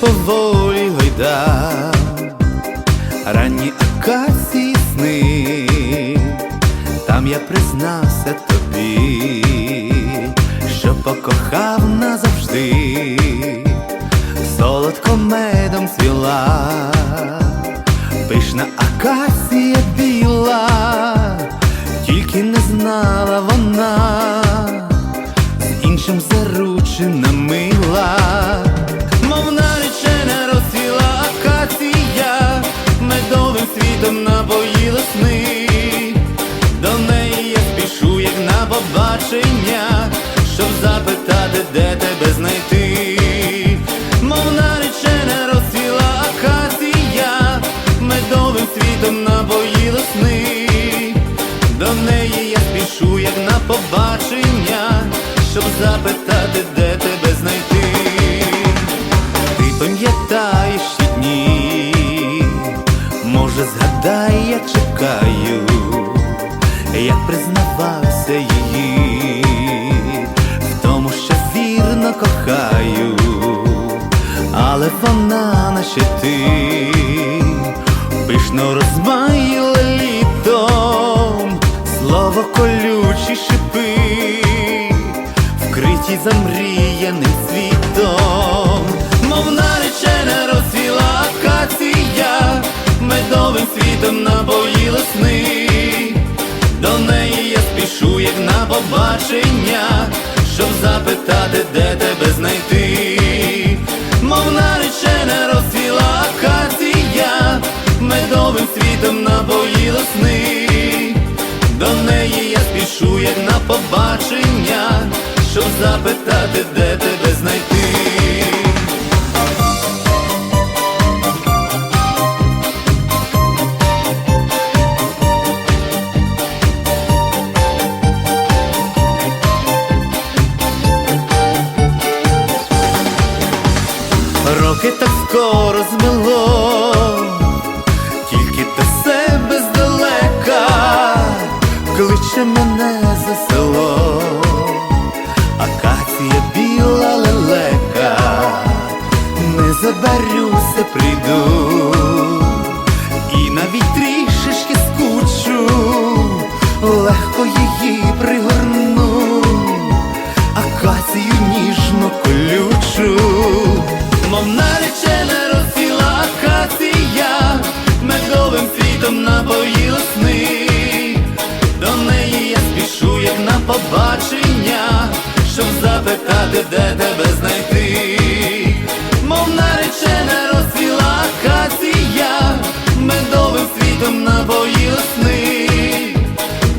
поволі гойда, ранні акації сни, там я признався тобі, що покохав назавжди, солодко медом цвіла, пишна акація біла, тільки не знала вона з іншим заручена мила, світом лесни. До неї я спішу, як на побачення, щоб запитати, де тебе може згадай, я чекаю, як признавався її, в тому, що вірно кохаю, але вона наче ти пишно розмаїла літом, слово колючі шипи, вкриті замріяним світом, світом напоїла сни. До неї я спішу, як на побачення, щоб запитати, де тебе знайти. Мов наречена розцвіла акація, медовим світом напоїла сни. До неї я спішу, як на побачення, щоб запитати, де тебе знайти. Роки так скоро змило, тільки до себе здалека. Кличе мене світом напоїла сни. До неї я спішу, як на побачення, щоб запитати, де тебе знайти. Мов наречена розцвіла акація, медовим світом напоїла сни.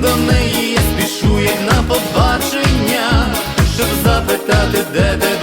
До неї я спішу, як на побачення, щоб запитати, де тебе